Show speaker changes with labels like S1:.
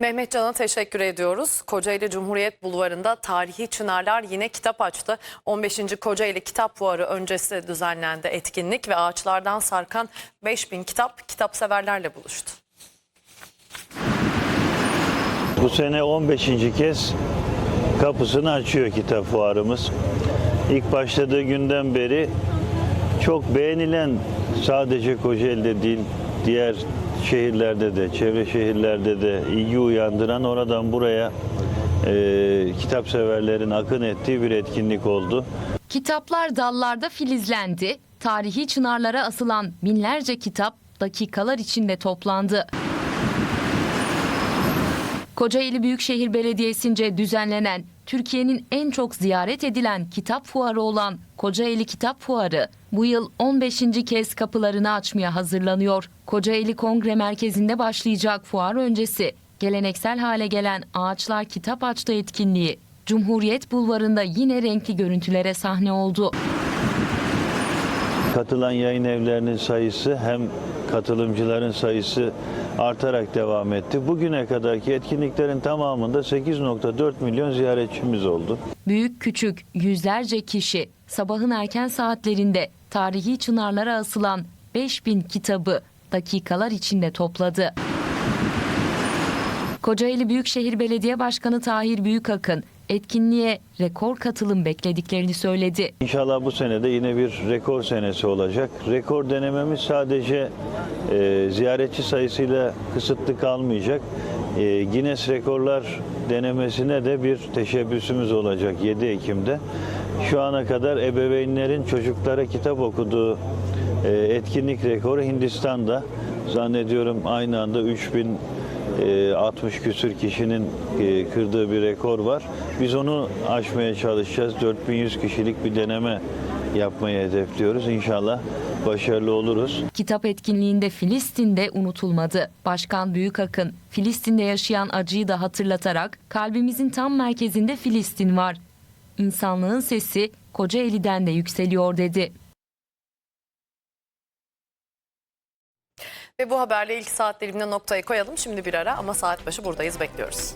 S1: Mehmet Can'a teşekkür ediyoruz. Kocaeli Cumhuriyet Bulvarı'nda tarihi çınarlar yine kitap açtı. 15. Kocaeli Kitap Fuarı öncesi düzenlendi etkinlik ve ağaçlardan sarkan 5000 kitap kitapseverlerle buluştu.
S2: Bu sene 15. kez kapısını açıyor kitap fuarımız. İlk başladığı günden beri çok beğenilen sadece Kocaeli'de değil diğer şehirlerde de çevre şehirlerde de ilgi uyandıran oradan buraya e, kitap severlerin akın ettiği bir etkinlik oldu.
S3: Kitaplar dallarda filizlendi. Tarihi çınarlara asılan binlerce kitap dakikalar içinde toplandı. Kocaeli Büyükşehir Belediyesi'nce düzenlenen Türkiye'nin en çok ziyaret edilen kitap fuarı olan Kocaeli Kitap Fuarı bu yıl 15. kez kapılarını açmaya hazırlanıyor. Kocaeli Kongre Merkezi'nde başlayacak fuar öncesi geleneksel hale gelen Ağaçlar Kitap Açtı etkinliği Cumhuriyet Bulvarı'nda yine renkli görüntülere sahne oldu.
S2: Katılan yayın evlerinin sayısı hem katılımcıların sayısı artarak devam etti. Bugüne kadarki etkinliklerin tamamında 8.4 milyon ziyaretçimiz oldu.
S3: Büyük küçük yüzlerce kişi sabahın erken saatlerinde tarihi çınarlara asılan 5000 kitabı dakikalar içinde topladı. Kocaeli Büyükşehir Belediye Başkanı Tahir Büyükakın etkinliğe rekor katılım beklediklerini söyledi.
S2: İnşallah bu sene de yine bir rekor senesi olacak. Rekor denememiz sadece e, ziyaretçi sayısıyla kısıtlı kalmayacak. E, Guinness Rekorlar denemesine de bir teşebbüsümüz olacak 7 Ekim'de. Şu ana kadar ebeveynlerin çocuklara kitap okuduğu e, etkinlik rekoru Hindistan'da. Zannediyorum aynı anda 3000 e, 60 küsür kişinin e, kırdığı bir rekor var. Biz onu aşmaya çalışacağız. 4100 kişilik bir deneme yapmayı hedefliyoruz. İnşallah başarılı oluruz.
S3: Kitap etkinliğinde Filistin'de unutulmadı. Başkan Büyükakın Filistin'de yaşayan acıyı da hatırlatarak kalbimizin tam merkezinde Filistin var. İnsanlığın sesi Kocaeli'den de yükseliyor dedi.
S1: Ve bu haberle ilk saat dilimine noktayı koyalım. Şimdi bir ara ama saat başı buradayız bekliyoruz.